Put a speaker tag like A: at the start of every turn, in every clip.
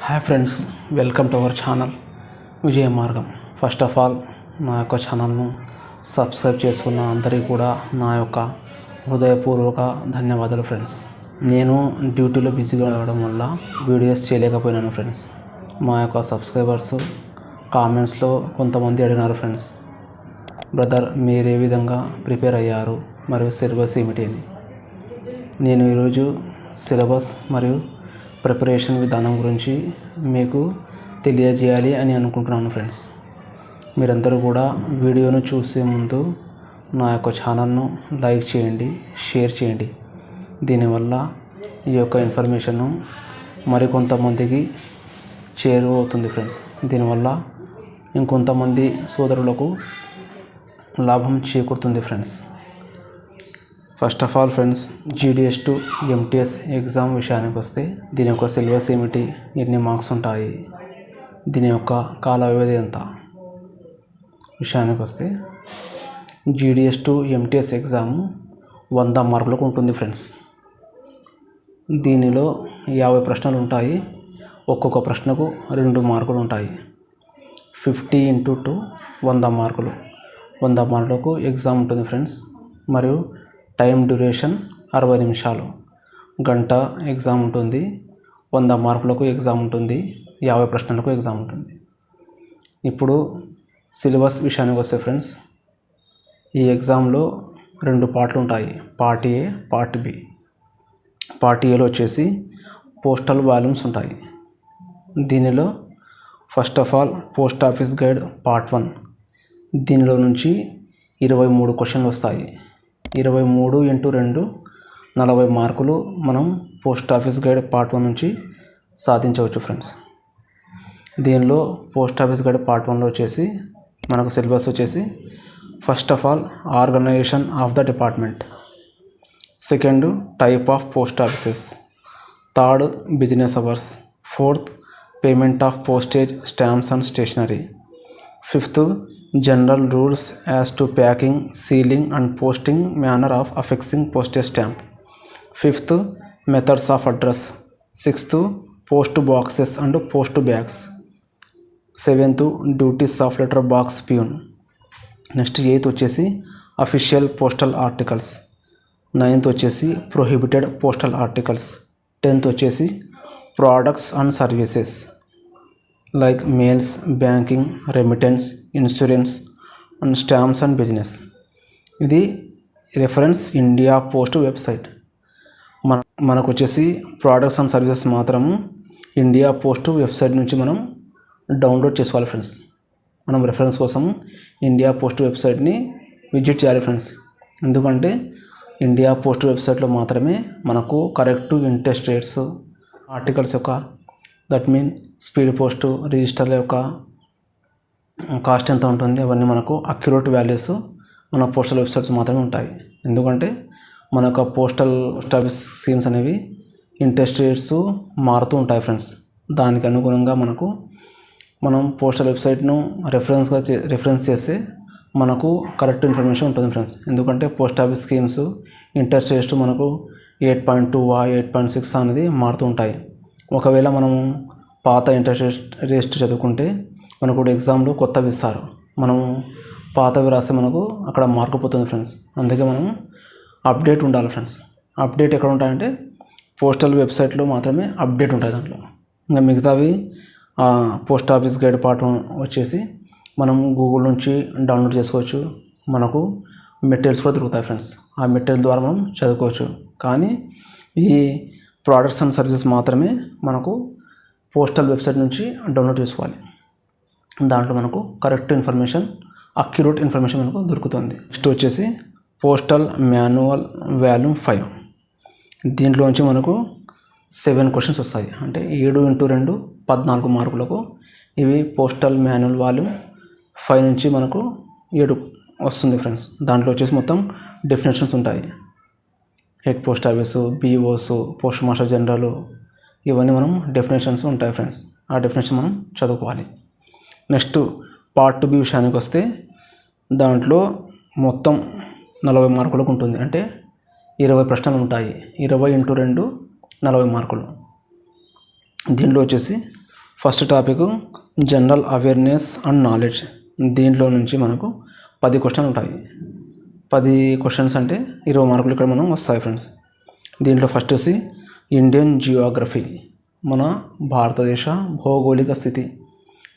A: Hi friends welcome to our channel Vijaya Margam first of all నా యొక్క ఛానల్ను subscribe చేసుకున్న అందరికీ కూడా నా యొక్క హృదయపూర్వక ధన్యవాదాలు ఫ్రెండ్స్ నేను డ్యూటీలో బిజీగా ఉండడం వల్ల వీడియోస్ చేయలేకపోయినాను ఫ్రెండ్స్ మా యొక్క సబ్స్క్రైబర్స్ కామెంట్స్లో కొంతమంది అడిగినారు ఫ్రెండ్స్ బ్రదర్ మీరు ఏ విధంగా ప్రిపేర్ అయ్యారు? మరియు సిలబస్ ఏమిటి అని. నేను ఈరోజు సిలబస్ మరియు ప్రిపరేషన్ విధానం గురించి మీకు తెలియజేయాలి అని అనుకుంటున్నాను ఫ్రెండ్స్ మీరందరూ కూడా వీడియోను చూసే ముందు నా యొక్క ఛానల్ను లైక్ చేయండి షేర్ చేయండి. దీనివల్ల ఈ యొక్క ఇన్ఫర్మేషను మరికొంతమందికి చేరువవుతుంది ఫ్రెండ్స్ దీనివల్ల ఇంకొంతమంది సోదరులకు లాభం చేకూరుతుంది friends first of all friends GDS to MTS exam విషయానికి వస్తే దీని యొక్క సిలబస్ ఏమిటి ఎన్ని మార్క్స్ ఉంటాయి దీని యొక్క కాల వ్యవధి ఎంత? విషయానికి వస్తే జీడిఎస్ టు ఎంటీఎస్ ఎగ్జామ్ వంద మార్కులకు ఉంటుంది ఫ్రెండ్స్ దీనిలో యాభై ప్రశ్నలు ఉంటాయి ఒక్కొక్క ప్రశ్నకు రెండు మార్కులు ఉంటాయి. ఫిఫ్టీ ఇంటూ టూ వంద మార్కులు. వంద మార్కులకు ఎగ్జామ్ ఉంటుంది ఫ్రెండ్స్ మరియు టైం డ్యూరేషన్ అరవై నిమిషాలు. గంట ఎగ్జామ్ ఉంటుంది. వంద మార్కులకు ఎగ్జామ్ ఉంటుంది. యాభై ప్రశ్నలకు ఎగ్జామ్ ఉంటుంది. ఇప్పుడు సిలబస్ విషయానికి వస్తే ఫ్రెండ్స్ ఈ ఎగ్జామ్లో రెండు పార్ట్లు ఉంటాయి. Part A part B. Part ఏలో వచ్చేసి పోస్టల్ వాల్యూమ్స్ ఉంటాయి. దీనిలో first of all post office guide part one. దీనిలో నుంచి ఇరవై మూడు క్వశ్చన్లు వస్తాయి. ఇరవై మూడు ఇంటూ రెండు నలభై మార్కులు మనం post office guide part one నుంచి సాధించవచ్చు ఫ్రెండ్స్. దీనిలో పోస్ట్ ఆఫీస్ గైడ్ పార్ట్ వన్లో వచ్చేసి మనకు సిలబస్ వచ్చేసి first of all organization of the department. Second type of post offices. Third business hours. Fourth payment of postage stamps and stationery. Fifth general rules as to packing sealing and posting manner of affixing postage stamp. Fifth methods of address sixth post boxes and post bags seventh duties of letter box peon next eighth వచ్చేసి official postal articles ninth వచ్చేసి prohibited postal articles tenth వచ్చేసి products and services like mails banking remittance insurance and stamps and business ఇది reference India post website మన మనకు వచ్చేసి products and services మాత్రము India post website నుంచి మనం డౌన్లోడ్ చేసుకోవాలి ఫ్రెండ్స్ మనం రెఫరెన్స్ కోసం ఇండియా పోస్ట్ వెబ్సైట్ని విజిట్ చేయాలి ఫ్రెండ్స్ ఎందుకంటే ఇండియా పోస్ట్ వెబ్సైట్లో మాత్రమే మనకు కరెక్ట్ ఇంట్రెస్ట్ రేట్స్ ఆర్టికల్స్ యొక్క దట్ మీన్ స్పీడ్ పోస్ట్ రిజిస్టర్ల యొక్క కాస్ట్ ఎంత ఉంటుంది అవన్నీ మనకు అక్యురేట్ వాల్యూస్ మన పోస్టల్ వెబ్సైట్స్ మాత్రమే ఉంటాయి. ఎందుకంటే మన యొక్క పోస్టల్ పోస్ట్ ఆఫీస్ స్కీమ్స్ అనేవి ఇంట్రెస్ట్ రేట్స్ మారుతూ ఉంటాయి ఫ్రెండ్స్. దానికి అనుగుణంగా మనకు మనం పోస్టల్ వెబ్సైట్ను రెఫరెన్స్గా చే రెఫరెన్స్ చేస్తే మనకు కరెక్ట్ ఇన్ఫర్మేషన్ ఉంటుంది ఫ్రెండ్స్. ఎందుకంటే post office schemes interest rates మనకు eight point two eight point six అనేది మారుతూ ఉంటాయి. ఒకవేళ మనము పాత ఇంట్రెస్ట్ రేస్ట్ చదువుకుంటే మనకు కూడా ఎగ్జామ్లో కొత్తవి ఇస్తారు. మనము పాతవి రాస్తే మనకు అక్కడ మార్కు పోతుంది ఫ్రెండ్స్. అందుకే మనం అప్డేట్ ఉండాలి ఫ్రెండ్స్. అప్డేట్ ఎక్కడ ఉంటాయంటే పోస్టల్ వెబ్సైట్లో మాత్రమే అప్డేట్ ఉంటాయి దాంట్లో. ఇంకా మిగతావి పోస్ట్ ఆఫీస్ గైడ్ పాఠం వచ్చేసి మనం గూగుల్ నుంచి డౌన్లోడ్ చేసుకోవచ్చు. మనకు మెటీరియల్స్ కూడా దొరుకుతాయి ఫ్రెండ్స్. ఆ మెటీరియల్ ద్వారా మనం చదువుకోవచ్చు. కానీ ఈ ప్రోడక్ట్స్ అండ్ సర్వీసెస్ మాత్రమే మనకు పోస్టల్ వెబ్సైట్ నుంచి డౌన్లోడ్ చేసుకోవాలి. దాంట్లో మనకు కరెక్ట్ ఇన్ఫర్మేషన్ అక్యురేట్ ఇన్ఫర్మేషన్ మనకు దొరుకుతుంది. నెక్స్ట్ వచ్చేసి పోస్టల్ మాన్యువల్ వాల్యూమ్ ఫైవ్. దీంట్లోంచి మనకు సెవెన్ క్వశ్చన్స్ వస్తాయి. అంటే ఏడు ఇంటూ రెండు పద్నాలుగు మార్కులకు ఇవి పోస్టల్ మాన్యువల్ వాల్యూమ్ ఫైవ్ నుంచి మనకు ఏడు వస్తుంది ఫ్రెండ్స్. దాంట్లో వచ్చేసి మొత్తం డెఫినేషన్స్ ఉంటాయి. Head post office BOs post master general ఇవన్నీ మనం డెఫినేషన్స్ ఉంటాయి ఫ్రెండ్స్ ఆ డెఫినేషన్ మనం చదువుకోవాలి. నెక్స్ట్ పార్ట్ బి విషయానికి వస్తే దాంట్లో మొత్తం నలభై మార్కులకు ఉంటుంది. అంటే ఇరవై ప్రశ్నలు ఉంటాయి. ఇరవై ఇంటూ రెండు నలభై మార్కులు. దీంట్లో వచ్చేసి first topic general awareness and knowledge దీంట్లో నుంచి మనకు పది క్వశ్చన్ ఉంటాయి. పది క్వశ్చన్స్ అంటే ఇరవై మార్కులు ఇక్కడ మనం వస్తాయి ఫ్రెండ్స్ దీంట్లో ఫస్ట్ వచ్చి ఇండియన్ జియోగ్రఫీ మన భారతదేశ భౌగోళిక స్థితి.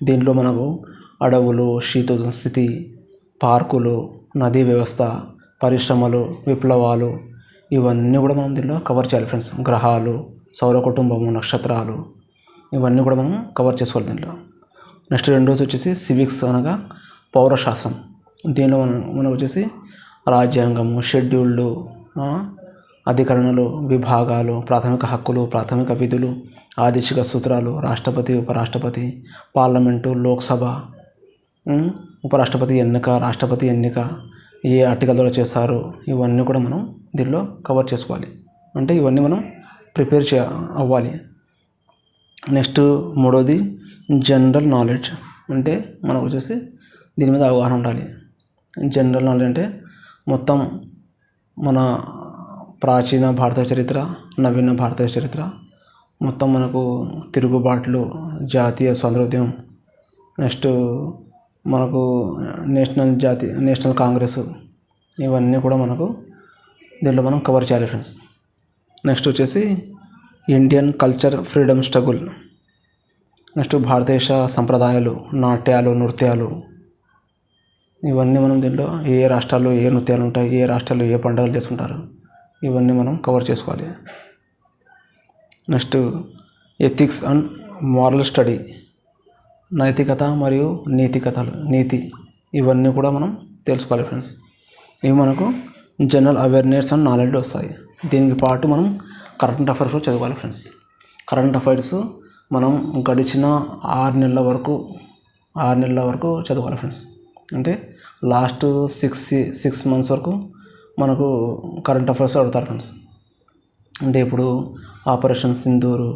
A: దీంట్లో మనకు అడవులు శీతోష్ణ స్థితి పార్కులు నదీ వ్యవస్థ పరిశ్రమలు విప్లవాలు ఇవన్నీ కూడా మనం దీంట్లో కవర్ చేయాలి ఫ్రెండ్స్ గ్రహాలు సౌర కుటుంబము నక్షత్రాలు ఇవన్నీ కూడా మనం కవర్ చేసుకోవాలి దీంట్లో. నెక్స్ట్ రెండోది వచ్చేసి సివిక్స్ అనగా పౌరశాస్త్రం. దీనిలో మనం మనకు వచ్చేసి రాజ్యాంగము షెడ్యూళ్ళు అధికరణలు విభాగాలు ప్రాథమిక హక్కులు ప్రాథమిక విధులు ఆదేశిక సూత్రాలు రాష్ట్రపతి ఉపరాష్ట్రపతి పార్లమెంటు లోక్సభ ఉపరాష్ట్రపతి ఎన్నిక రాష్ట్రపతి ఎన్నిక ఏ ఆర్టికల్ ద్వారా చేశారు ఇవన్నీ కూడా మనం దీనిలో కవర్ చేసుకోవాలి. అంటే ఇవన్నీ మనం ప్రిపేర్ చే అవ్వాలి. నెక్స్ట్ మూడోది జనరల్ నాలెడ్జ్. అంటే మనకు వచ్చేసి దీని మీద అవగాహన ఉండాలి. జనరల్ నాలెడ్జ్ అంటే మొత్తం మన ప్రాచీన భారత చరిత్ర నవీన భారత చరిత్ర మొత్తం మనకు తిరుగుబాట్లు జాతీయ స్వాతంత్రోద్యమం నెక్స్ట్ మనకు నేషనల్ జాతీయ నేషనల్ కాంగ్రెస్ ఇవన్నీ కూడా మనకు దీంట్లో మనం కవర్ చేయాలి ఫ్రెండ్స్ నెక్స్ట్ వచ్చేసి Indian culture freedom struggle. Next భారతదేశ సంప్రదాయాలు నాట్యాలు నృత్యాలు ఇవన్నీ మనం దీంట్లో ఏ ఏ రాష్ట్రాల్లో ఏ నృత్యాలు ఉంటాయి ఏ రాష్ట్రాల్లో ఏ పండుగలు చేసుకుంటారు ఇవన్నీ మనం కవర్ చేసుకోవాలి. Next ethics and moral study నైతికత మరియు నీతికథలు నీతి ఇవన్నీ కూడా మనం తెలుసుకోవాలి ఫ్రెండ్స్. ఇవి మనకు జనరల్ అవేర్నెస్ అండ్ నాలెడ్జ్ వస్తాయి. దీనికి పాటు మనం కరెంట్ అఫైర్స్ చదవాలి ఫ్రెండ్స్. కరెంట్ అఫైర్స్ మనం గడిచిన ఆరు నెలల వరకు ఆరు నెలల వరకు చదవాలి ఫ్రెండ్స్. అంటే లాస్ట్ సిక్స్ సిక్స్ మంత్స్ వరకు మనకు కరెంట్ అఫైర్స్ అడుగుతారు ఫ్రెండ్స్ అంటే ఇప్పుడు operation Sindoor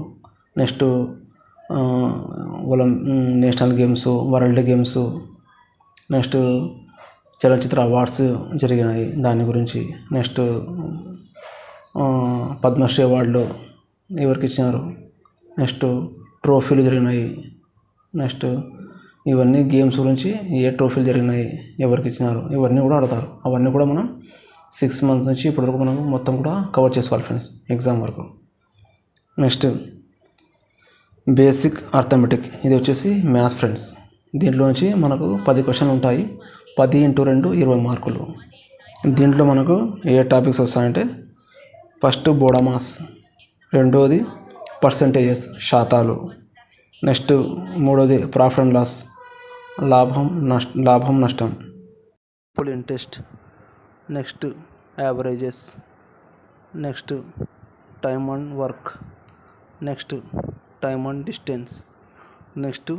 A: next ఒలం national games world games next చలనచిత్ర అవార్డ్స్ జరిగినాయి. దాని గురించి నెక్స్ట్ పద్మశ్రీ అవార్డులు ఎవరికి ఇచ్చినారు? నెక్స్ట్ ట్రోఫీలు జరిగినాయి. నెక్స్ట్ ఇవన్నీ గేమ్స్ గురించి ఏ ట్రోఫీలు జరిగినాయి ఎవరికి ఇచ్చినారు ఇవన్నీ కూడా అడుగుతారు అవన్నీ కూడా మనం సిక్స్ మంత్స్ నుంచి ఇప్పటివరకు మనం మొత్తం కూడా కవర్ చేసుకోవాలి ఫ్రెండ్స్ ఎగ్జామ్ వరకు. నెక్స్ట్ బేసిక్ అర్థమెటిక్ ఇది వచ్చేసి మ్యాథ్స్ ఫ్రెండ్స్ దీంట్లోంచి మనకు పది క్వశ్చన్లు ఉంటాయి. పది ఇంటూ రెండు ఇరవై మార్కులు. దీంట్లో మనకు ఏ టాపిక్స్ వస్తాయంటే ఫస్ట్ బోడమాస్ రెండోది పర్సంటేజెస్ శాతాలు. నెక్స్ట్ మూడోది ప్రాఫిట్ అండ్ లాస్ లాభం నష్ట లాభం నష్టం. Full interest next averages next time and work next time and distance next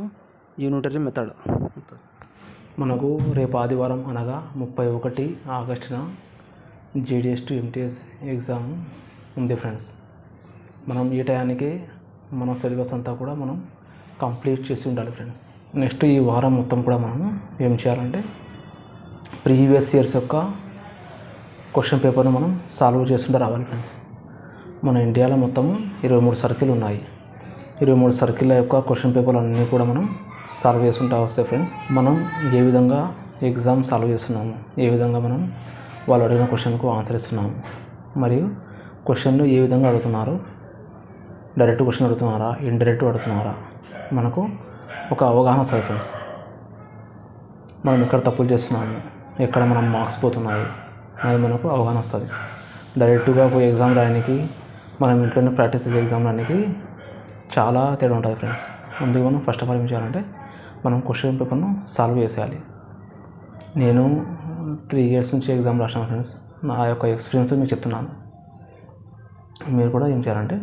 A: unitary method మనకు రేపు ఆదివారం అనగా ముప్పై ఒకటి ఆగస్టున జేడిఎస్ టు ఎంటీఎస్ ఎగ్జామ్ ఉంది ఫ్రెండ్స్ మనం ఈ టయానికి మన సిలబస్ అంతా కూడా మనం కంప్లీట్ చేసి ఉండాలి ఫ్రెండ్స్ నెక్స్ట్ ఈ వారం మొత్తం కూడా మనం ఏం చేయాలంటే ప్రీవియస్ ఇయర్స్ యొక్క క్వశ్చన్ పేపర్ను మనం సాల్వ్ చేస్తుంటే రావాలి ఫ్రెండ్స్. మన ఇండియాలో మొత్తం ఇరవై మూడు సర్కిల్ ఉన్నాయి. ఇరవై మూడు సర్కిల్ యొక్క క్వశ్చన్ పేపర్లు అన్నీ కూడా మనం సాల్వ్ చేసుకుంటా వస్తాయి ఫ్రెండ్స్. మనం ఏ విధంగా ఎగ్జామ్ సాల్వ్ చేస్తున్నాము ఏ విధంగా మనం వాళ్ళు అడిగిన క్వశ్చన్కు ఆన్సర్ ఇస్తున్నాము మరియు క్వశ్చన్లు ఏ విధంగా అడుగుతున్నారు డైరెక్ట్ క్వశ్చన్ అడుగుతున్నారా ఇండైరెక్ట్ అడుగుతున్నారా మనకు ఒక అవగాహన వస్తుంది ఫ్రెండ్స్. మనం ఎక్కడ తప్పులు చేస్తున్నాము ఎక్కడ మనం మార్క్స్ పోతున్నాయి అనేది మనకు అవగాహన వస్తుంది. డైరెక్ట్గా పోయి ఎగ్జామ్ రాయడానికి మనం ఇంట్లోనే ప్రాక్టీస్ చేసే ఎగ్జామ్ రాయడానికి చాలా తేడా ఉంటుంది ఫ్రెండ్స్. ముందుగా మనం ఫస్ట్ ఆఫ్ ఆల్ ఏం చేయాలంటే మనం క్వశ్చన్ పేపర్ను సాల్వ్ చేసేయాలి. నేను త్రీ ఇయర్స్ నుంచి ఎగ్జామ్ రాసాను ఫ్రెండ్స్. నా యొక్క ఎక్స్పీరియన్స్ మీకు చెప్తున్నాను. మీరు కూడా ఏం చేయాలంటే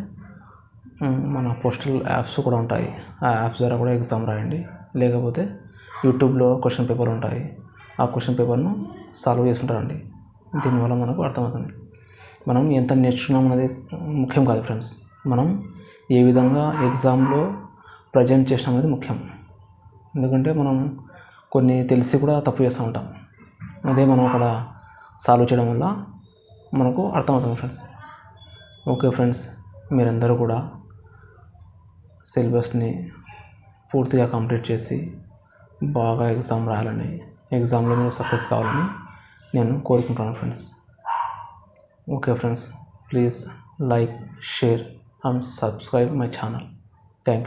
A: మన పోస్టల్ యాప్స్ కూడా ఉంటాయి. ఆ యాప్స్ ద్వారా కూడా ఎగ్జామ్ రాయండి. లేకపోతే యూట్యూబ్లో క్వశ్చన్ పేపర్ ఉంటాయి. ఆ క్వశ్చన్ పేపర్ను సాల్వ్ చేస్తుంటారండి. దీనివల్ల మనకు అర్థమవుతుంది. మనం ఎంత నేర్చుకున్నాం అనేది ముఖ్యం కాదు ఫ్రెండ్స్. మనం ఏ విధంగా ఎగ్జామ్లో ప్రజెంట్ చేసినాం అనేది ముఖ్యం. ఎందుకంటే మనం కొన్ని తెలిసి కూడా తప్పు చేస్తూ ఉంటాం. అదే మనం అక్కడ సాల్వ్ చేయడం వల్ల మనకు అర్థమవుతుంది ఫ్రెండ్స్. ఓకే ఫ్రెండ్స్ మీరందరూ కూడా సిలబస్ని పూర్తిగా కంప్లీట్ చేసి బాగా ఎగ్జామ్ రాయాలని ఎగ్జామ్లో నేను సక్సెస్ కావాలని నేను కోరుకుంటున్నాను friends. Okay friends please like share and subscribe my channel. Thank you.